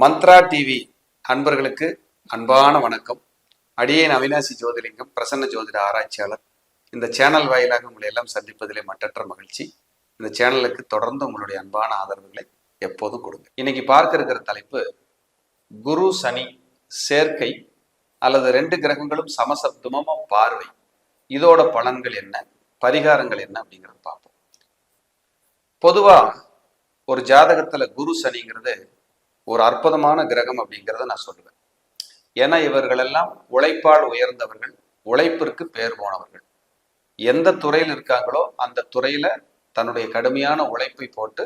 Mantra TV அன்பர்களுக்கு அன்பான வணக்கம். அடியேன் அவினாசி ஜோதிலிங்கம் பிரசன்ன ஜோதிட ஆராய்ச்சியாளர். இந்த சேனல் வாயிலாக உங்களை எல்லாம் சந்திப்பதிலே மற்றற்ற மகிழ்ச்சி. இந்த சேனலுக்கு தொடர்ந்து உங்களுடைய அன்பான ஆதரவுகளை எப்போதும் கொடுங்க. இன்னைக்கு பார்க்க இருக்கிற தலைப்பு குரு சனி சேர்க்கை அல்லது ரெண்டு கிரகங்களும் சமசப்தமமா பார்வை. இதோட பலன்கள் என்ன? பரிகாரங்கள் என்ன அப்படிங்கிறத பார்ப்போம். பொதுவாக ஒரு ஜாதகத்துல குரு சனிங்கிறது ஒரு அற்புதமான கிரகம் அப்படிங்கிறத நான் சொல்லுவேன். ஏன்னா இவர்களெல்லாம் உழைப்பால் உயர்ந்தவர்கள் உழைப்பிற்கு பேர் போனவர்கள். எந்த துறையில் இருக்காங்களோ அந்த துறையில தன்னுடைய கடுமையான உழைப்பை போட்டு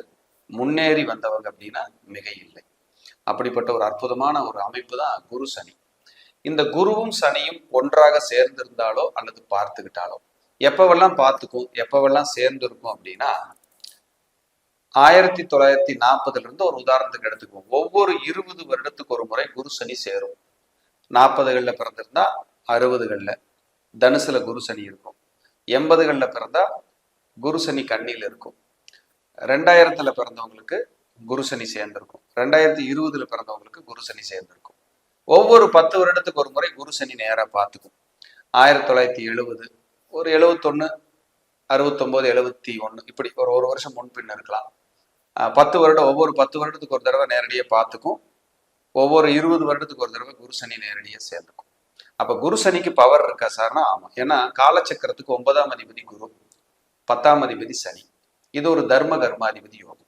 முன்னேறி வந்தவங்க அப்படின்னா மிக இல்லை அப்படிப்பட்ட ஒரு அற்புதமான ஒரு அமைப்பு தான் குரு சனி. இந்த குருவும் சனியும் ஒன்றாக சேர்ந்திருந்தாலோ அல்லது பார்த்துக்கிட்டாலோ எப்பவெல்லாம் பார்த்துக்கும் எப்பவெல்லாம் சேர்ந்திருக்கும் அப்படின்னா ஆயிரத்தி தொள்ளாயிரத்தி நாற்பதுல இருந்து ஒரு உதாரணத்துக்கு எடுத்துக்குவோம். ஒவ்வொரு இருபது வருடத்துக்கு ஒரு முறை குரு சனி சேரும். நாற்பதுகளில் பிறந்திருந்தா அறுபதுகளில். தனுசுல குரு சனி இருக்கும். எண்பதுகளில் பிறந்தா குரு சனி கண்ணியில் இருக்கும். ரெண்டாயிரத்துல பிறந்தவங்களுக்கு குரு சனி சேர்ந்திருக்கும். ரெண்டாயிரத்தி இருபதுல பிறந்தவங்களுக்கு குரு சனி சேர்ந்திருக்கும். ஒவ்வொரு பத்து வருடத்துக்கு ஒரு முறை குரு சனி நேராக பார்த்துக்கும். ஆயிரத்தி தொள்ளாயிரத்தி எழுபது ஒரு எழுவத்தொன்னு அறுபத்தொம்போது எழுபத்தி ஒன்று இப்படி ஒரு ஒரு வருஷம் முன்பின் இருக்கலாம். பத்து வருடம் ஒவ்வொரு பத்து வருடத்துக்கு ஒரு தடவை நேரடியாக பார்த்துக்கும். ஒவ்வொரு இருபது வருடத்துக்கு ஒரு தடவை குரு சனி நேரடியாக சேர்ந்துக்கும். அப்போ குரு சனிக்கு பவர் இருக்கா சார்னா ஆமாம் ஏன்னா காலச்சக்கரத்துக்கு ஒன்பதாம் அதிபதி குரு பத்தாம் அதிபதி சனி. இது ஒரு தர்ம கர்மாதிபதி யோகம்.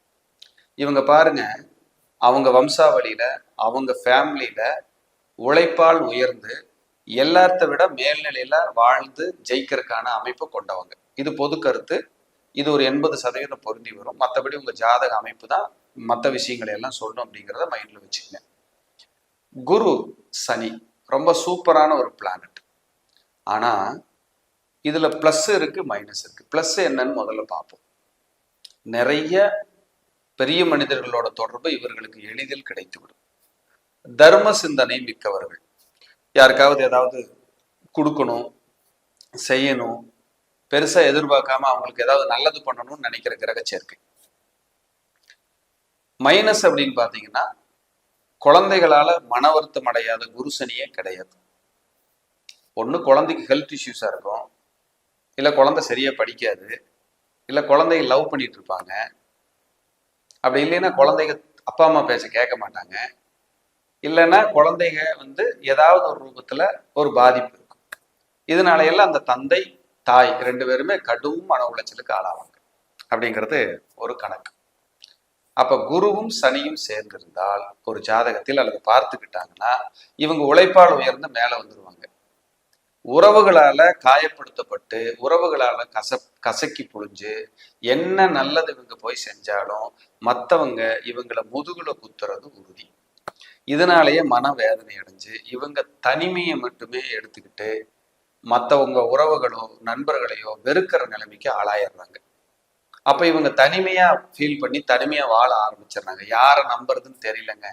இவங்க பாருங்க அவங்க வம்சாவளியில அவங்க ஃபேமிலியில உழைப்பால் உயர்ந்து எல்லாத்த விட மேல்நிலையில வாழ்ந்து ஜெயிக்கிறதுக்கான அமைப்பு கொண்டவங்க. இது பொது கருத்து. இது ஒரு எண்பது சதவீதம் பொருந்தி வரும். மற்றபடி உங்க ஜாதக அமைப்பு தான் மற்ற விஷயங்களை எல்லாம் சொல்லணும் அப்படிங்கிறத மைண்ட்ல வச்சுக்கங்க. குரு சனி ரொம்ப சூப்பரான ஒரு பிளானட் ஆனா இதுல பிளஸ் இருக்கு மைனஸ் இருக்கு. பிளஸ் என்னன்னு முதல்ல பார்ப்போம். நிறைய பெரிய மனிதர்களோட தொடர்பு இவர்களுக்கு எளிதில் கிடைத்துவிடும். தர்ம சிந்தனை மிக்கவர்கள். யாருக்காவது ஏதாவது கொடுக்கணும் செய்யணும் பெருசா எதிர்பார்க்காம அவங்களுக்கு ஏதாவது நல்லது பண்ணணும்னு நினைக்கிற கிரக சேர்க்கை மைனஸ் அப்படின்னு பாத்தீங்கன்னா குழந்தைகளால மன வருத்தம் அடையாத குருசனியே கிடையாது. ஒண்ணு குழந்தைக்கு ஹெல்த் இஷ்யூஸா இருக்கும். இல்ல குழந்தை சரியா படிக்காது. இல்ல குழந்தைங்க லவ் பண்ணிட்டு இருப்பாங்க. அப்படி இல்லைன்னா குழந்தைங்க அப்பா அம்மா பேச கேட்க மாட்டாங்க. இல்லைன்னா குழந்தைங்க வந்து ஏதாவது ஒரு ரூபத்துல ஒரு பாதிப்பு இருக்கும். இதனால எல்லாம் அந்த தந்தை தாய் ரெண்டு பேருமே கடும் மன உளைச்சலுக்கு ஆளாவாங்க. அப்படிங்கிறது ஒரு கணக்கு. அப்ப குருவும் சனியும் சேர்ந்திருந்தால் ஒரு ஜாதகத்தில் அல்லது பார்த்துக்கிட்டாங்கன்னா இவங்க உழைப்பால் உயர்ந்து மேல வந்துருவாங்க. உறவுகளால காயப்படுத்தப்பட்டு உறவுகளால கச கசக்கி புழிஞ்சு என்ன நல்லது இவங்க போய் செஞ்சாலும் மற்றவங்க இவங்களை முதுகுல குத்துறது உறுதி. இதனாலேயே மன வேதனை அடைஞ்சு இவங்க தனிமையை மட்டுமே எடுத்துக்கிட்டு மற்றவங்க உறவுகளோ நண்பர்களையோ வெறுக்கிற நிலைமைக்கு ஆளாயிடுறாங்க. அப்ப இவங்க தனிமையா ஃபீல் பண்ணி தனிமையா வாழ ஆரம்பிச்சிடுறாங்க. யாரை நம்புறதுன்னு தெரியலங்க.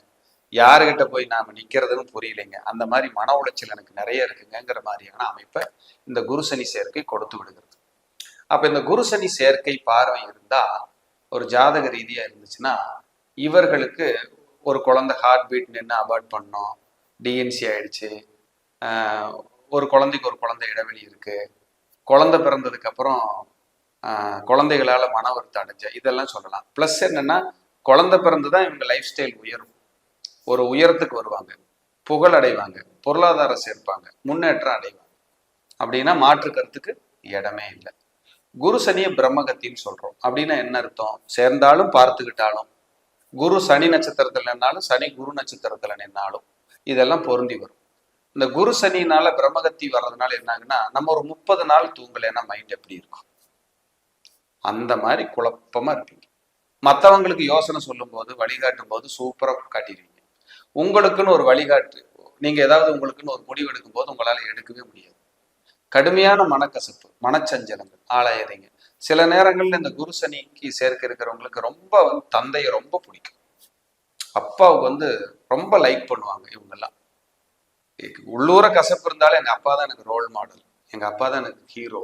யாருகிட்ட போய் நாம நிற்கிறதுன்னு புரியலைங்க. அந்த மாதிரி மன உளைச்சல் எனக்கு நிறைய இருக்குங்கிற மாதிரியான அமைப்பை இந்த குருசனி சேர்க்கை கொடுத்து விடுகிறது. அப்ப இந்த குருசனி சேர்க்கை பார்வை இருந்தா ஒரு ஜாதக ரீதியா இருந்துச்சுன்னா இவர்களுக்கு ஒரு குழந்தை ஹார்ட் பீட் நின்று அபார்ட் பண்ணோம் டிஎன்சி ஆயிடுச்சு. ஆஹ் ஒரு குழந்தைக்கு ஒரு குழந்தை இடைவெளி இருக்கு. குழந்தை பிறந்ததுக்கு அப்புறம் குழந்தைகளால மன வருத்தம் அடைஞ்ச இதெல்லாம் சொல்லலாம். ப்ளஸ் என்னன்னா குழந்தை பிறந்து தான் இவங்க லைஃப் ஸ்டைல் உயரும். ஒரு உயரத்துக்கு வருவாங்க. புகழ் அடைவாங்க. பொருளாதாரம் சேர்ப்பாங்க. முன்னேற்றம் அடைவாங்க. அப்படின்னா மாற்று கருத்துக்கு இடமே இல்லை. குரு சனியை பிரம்மகத்தின்னு சொல்றோம். அப்படின்னா என்ன அர்த்தம்? சேர்ந்தாலும் பார்த்துக்கிட்டாலும். குரு சனி நட்சத்திரத்துல நின்னாலும் சனி குரு நட்சத்திரத்துல நின்னாலும். இதெல்லாம் பொருந்தி வரும். இந்த குரு சனினால பிரம்மகத்தி வர்றதுனால என்னாங்கன்னா நம்ம ஒரு முப்பது நாள் தூங்கலைன்னா மைண்ட் எப்படி இருக்கும்? அந்த மாதிரி குழப்பமா இருப்பீங்க. மற்றவங்களுக்கு யோசனை சொல்லும் போது வழிகாட்டும் போது சூப்பரா காட்டிடுவீங்க. உங்களுக்குன்னு ஒரு வழிகாட்டு நீங்க ஏதாவது உங்களுக்குன்னு ஒரு முடிவு எடுக்கும் போது உங்களால எடுக்கவே முடியாது. கடுமையான மனக்கசப்பு மனச்சஞ்சலங்கள் ஆளாயிறீங்க சில நேரங்கள்ல இந்த குரு சனிக்கு சேர்க்க இருக்கிறவங்களுக்கு ரொம்ப வந்து தந்தையை ரொம்ப பிடிக்கும். அப்பாவுக்கு வந்து ரொம்ப லைக் பண்ணுவாங்க இவங்கெல்லாம். உள்ளூர கசப்பு இருந்தாலும் எங்கள் அப்பா தான் எனக்கு ரோல் மாடல் எங்க அப்பா தான் எனக்கு ஹீரோ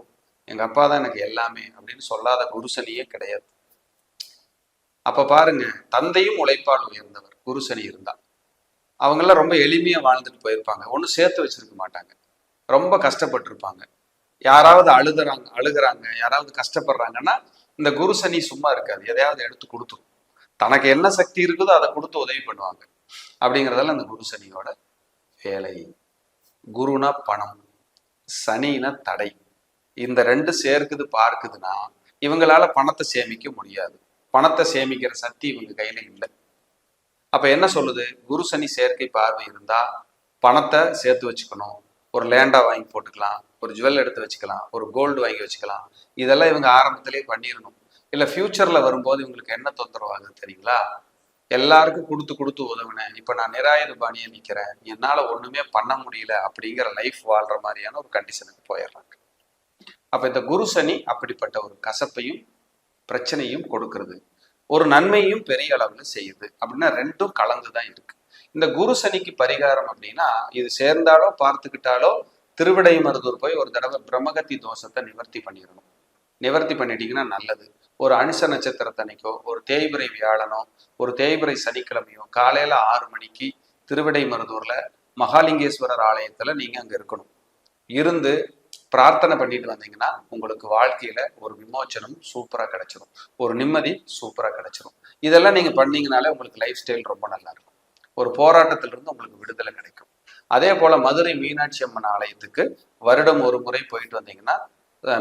எங்க அப்பா தான் எனக்கு எல்லாமே அப்படின்னு சொல்லாத குருசனியே கிடையாது. அப்ப பாருங்க தந்தையும் உழைப்பால் உயர்ந்தவர் குருசனி இருந்தா. அவங்கெல்லாம் ரொம்ப எளிமையா வாழ்ந்துட்டு போயிருப்பாங்க. ஒன்றும் சேர்த்து வச்சிருக்க மாட்டாங்க. ரொம்ப கஷ்டப்பட்டிருப்பாங்க. யாராவது அழுதுறாங்க அழுகுறாங்க யாராவது கஷ்டப்படுறாங்கன்னா இந்த குருசனி சும்மா இருக்காது. எதையாவது எடுத்து கொடுத்துரும். தனக்கு என்ன சக்தி இருக்குதோ அதை கொடுத்து உதவி பண்ணுவாங்க. அப்படிங்கிறதெல்லாம் அந்த குருசனியோட வேலை குருனா பணம் சனினா தடை. இந்த ரெண்டு சேர்க்குது பார்க்குதுன்னா இவங்களால பணத்தை சேமிக்க முடியாது. பணத்தை சேமிக்கிற சக்தி இவங்க கையில இல்லை. அப்ப என்ன சொல்லுது? குரு சனி சேர்க்கை பார்வை இருந்தா பணத்தை சேர்த்து வச்சுக்கணும். ஒரு லேண்டா வாங்கி போட்டுக்கலாம் ஒரு ஜுவல் எடுத்து வச்சுக்கலாம் ஒரு கோல்டு வாங்கி வச்சுக்கலாம். இதெல்லாம் இவங்க ஆரம்பத்திலேயே பண்ணிடணும். இல்ல ஃபியூச்சர்ல வரும்போது இவங்களுக்கு என்ன தொந்தரவு ஆகுது தெரியுங்களா? எல்லாருக்கும் கொடுத்து கொடுத்து உதவினேன். இப்ப நான் நிராயுதபாணியை நிற்கிறேன் என்னால் என்னால ஒண்ணுமே பண்ண முடியல அப்படிங்கிற லைஃப் வாழ்ற மாதிரியான ஒரு கண்டிஷனுக்கு போயிடுறாங்க. அப்ப இந்த குரு சனி அப்படிப்பட்ட ஒரு கசப்பையும் பிரச்சனையும் கொடுக்கறது. ஒரு நன்மையும் பெரிய அளவுல செய்யுது. அப்படின்னா ரெண்டும் கலந்து தான் இருக்கு. இந்த குரு சனிக்கு பரிகாரம் அப்படின்னா இது சேர்ந்தாலோ பார்த்துக்கிட்டாலோ திருவிடை மருதூர் போய் ஒரு தடவை பிரம்மகத்தி தோஷத்தை நிவர்த்தி பண்ணிடணும். நிவர்த்தி பண்ணிட்டீங்கன்னா நல்லது. ஒரு அனுச நட்சத்திரத்தன்னைக்கோ ஒரு தேய்பிரை வியாழனோ ஒரு தேய்பிரை சனிக்கிழமையோ காலையில ஆறு மணிக்கு திருவிடை மருதூர்ல மகாலிங்கேஸ்வரர் ஆலயத்துல நீங்க அங்க இருக்கணும். இருந்து பிரார்த்தனை பண்ணிட்டு வந்தீங்கன்னா உங்களுக்கு வாழ்க்கையில ஒரு விமோச்சனம் சூப்பரா கிடைச்சிரும். ஒரு நிம்மதி சூப்பரா கிடைச்சிரும். இதெல்லாம் நீங்க பண்ணீங்கனாலே உங்களுக்கு லைஃப் ஸ்டைல் ரொம்ப நல்லா இருக்கும். ஒரு போராட்டத்திலிருந்து உங்களுக்கு விடுதலை கிடைக்கும். அதே போல மதுரை மீனாட்சி அம்மன் ஆலயத்துக்கு வருடம் ஒரு முறை போயிட்டு வந்தீங்கன்னா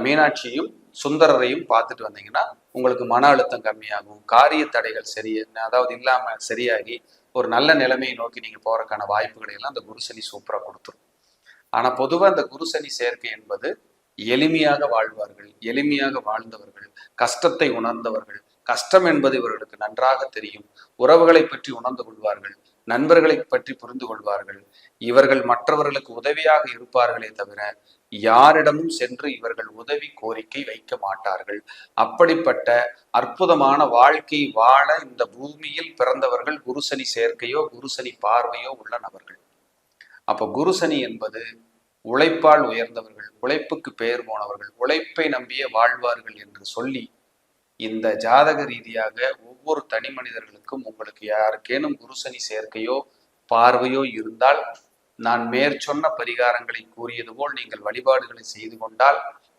மீனாட்சியும் சுந்தரரையும் பார்த்துட்டு வந்தீங்கன்னா உங்களுக்கு மன அழுத்தம் கம்மியாகும். காரிய தடைகள் சரி அதாவது இல்லாம சரியாகி ஒரு நல்ல நிலைமையை நோக்கி நீங்க போறதுக்கான வாய்ப்புகளை எல்லாம் அந்த குருசனி சூப்பரா கொடுத்துரும். ஆனா பொதுவா இந்த குருசனி சேர்க்கை என்பது எளிமையாக வாழ்வார்கள் எளிமையாக வாழ்ந்தவர்கள் கஷ்டத்தை உணர்ந்தவர்கள் கஷ்டம் என்பது இவர்களுக்கு நன்றாக தெரியும். உறவுகளை பற்றி உணர்ந்து கொள்வார்கள் நண்பர்களை பற்றி புரிந்து கொள்வார்கள். இவர்கள் மற்றவர்களுக்கு உதவியாக இருப்பார்களே தவிர யாரிடமும் சென்று இவர்கள் உதவி கோரிக்கை வைக்க மாட்டார்கள். அப்படிப்பட்ட அற்புதமான வாழ்க்கை வாழ இந்த பூமியில் பிறந்தவர்கள் குருசனி சேர்க்கையோ குருசனி பார்வையோ உள்ள நபர்கள். அப்ப குருசனி என்பது உழைப்பால் உயர்ந்தவர்கள் உழைப்புக்கு பெயர் போனவர்கள் உழைப்பை நம்பிய வாழ்வார்கள் என்று சொல்லி இந்த ஜாதக ரீதியாக ஒவ்வொரு தனி மனிதர்களுக்கும் உங்களுக்கு யாருக்கேனும் குருசனி சேர்க்கையோ பார்வையோ இருந்தால் நான் மேற்சொன்ன பரிகாரங்களை கூறியது போல் நீங்கள் வழிபாடுகளை செய்து கொண்டால்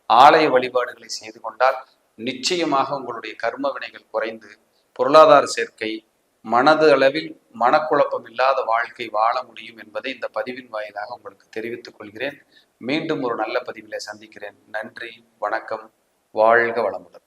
ஆலய வழிபாடுகளை செய்து கொண்டால் நிச்சயமாக உங்களுடைய கர்ம வினைகள் குறைந்து பொருளாதார சேர்க்கை மனது அளவில் மனக்குழப்பம் இல்லாத வாழ்க்கை வாழ முடியும் என்பதை இந்த பதிவின் வாயிலாக உங்களுக்கு தெரிவித்துக் கொள்கிறேன். மீண்டும் ஒரு நல்ல பதிவிலே சந்திக்கிறேன். நன்றி வணக்கம் வாழ்க வளமுடன்.